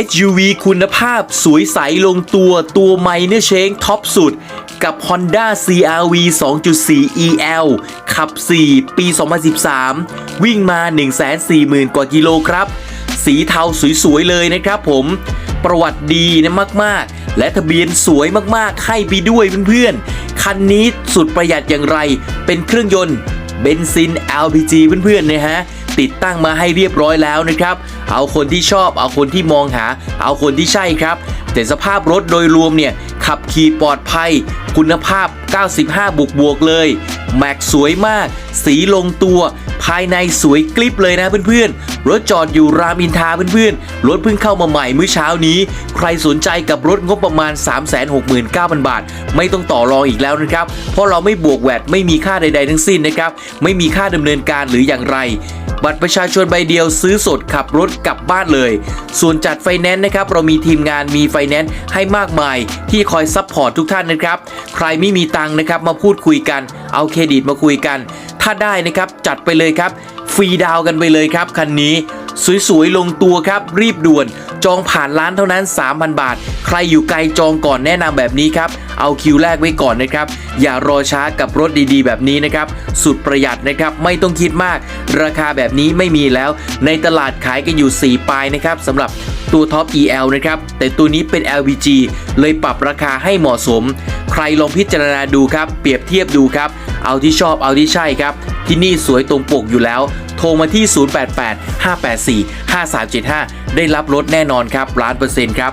SUV คุณภาพสวยใสลงตัวตัวไมเนอร์เชงท็อปสุด กับ Honda CRV 2.4 EL ขับ 4 ปี 2013 วิ่งมา 140,000 กว่ากิโลครับ สีเทาสวย ๆ เลยนะครับผมประวัติดีนะมากๆ และทะเบียนสวยมากๆ ให้ไปด้วยเพื่อนๆ คันนี้สุดประหยัดอย่างไร เป็นเครื่องยนต์เบนซิน LPG เพื่อนๆนะฮะ ติดตั้งมาให้เรียบร้อยแล้วนะครับ เอาคนที่ชอบ เอาคนที่มองหา เอาคนที่ใช่ครับ แต่สภาพรถโดยรวมเนี่ยขับขี่ปลอดภัย คุณภาพ 95 บวกบวกเลย แม็กสวยมาก สีลงตัว ภายในสวยกลิบเลยนะเพื่อนๆ รถจอดอยู่รามอินทาเพื่อนๆ รถเพิ่งเข้ามาใหม่เมื่อเช้านี้ ใครสนใจกับรถงบประมาณ 369,000 บาท ไม่ต้องต่อรองอีกแล้วนะครับ เพราะเราไม่บวกแวดไม่มีค่าใด ๆ ทั้งสิ้นนะครับ ไม่มีค่าดำเนินการหรืออย่างไร บัตรประชาชนใบเดียวซื้อสดขับรถกลับบ้านเลย ส่วนจัดไฟแนนซ์นะครับ เรามีทีมงานมีไฟแนนซ์ให้มากมายที่คอยซัพพอร์ตทุกท่านนะครับ ใครไม่มีตังค์นะครับมาพูดคุยกัน เอาเครดิตมาคุยกัน ถ้าได้นะครับจัดไปเลยครับ ฟรีดาวน์กันไปเลยครับคันนี้สวยๆ ลงตัวครับ รีบด่วน จองผ่านร้านเท่านั้น 3,000 บาท ใครอยู่ไกลจองก่อนแนะนำแบบนี้ครับ เอาคิวแรกไว้ก่อนนะครับ อย่ารอช้ากับรถดีๆ แบบนี้นะครับ สุดประหยัดนะครับไม่ต้องคิดมาก ราคาแบบนี้ไม่มีแล้ว ในตลาดขายกันอยู่ 4 ปลายนะครับสำหรับตัวท็อป EL นะครับ แต่ตัวนี้เป็น LPG เลยปรับราคาให้เหมาะสม ใครลองพิจารณาดูครับ เปรียบเทียบดูครับ เอาที่ชอบเอาที่ใช่ครับ ที่นี่สวยตรงปกอยู่แล้ว โทรมาที่ 088 584 5375 ได้รับรถแน่นอนครับล้านเปอร์เซ็นต์ครับ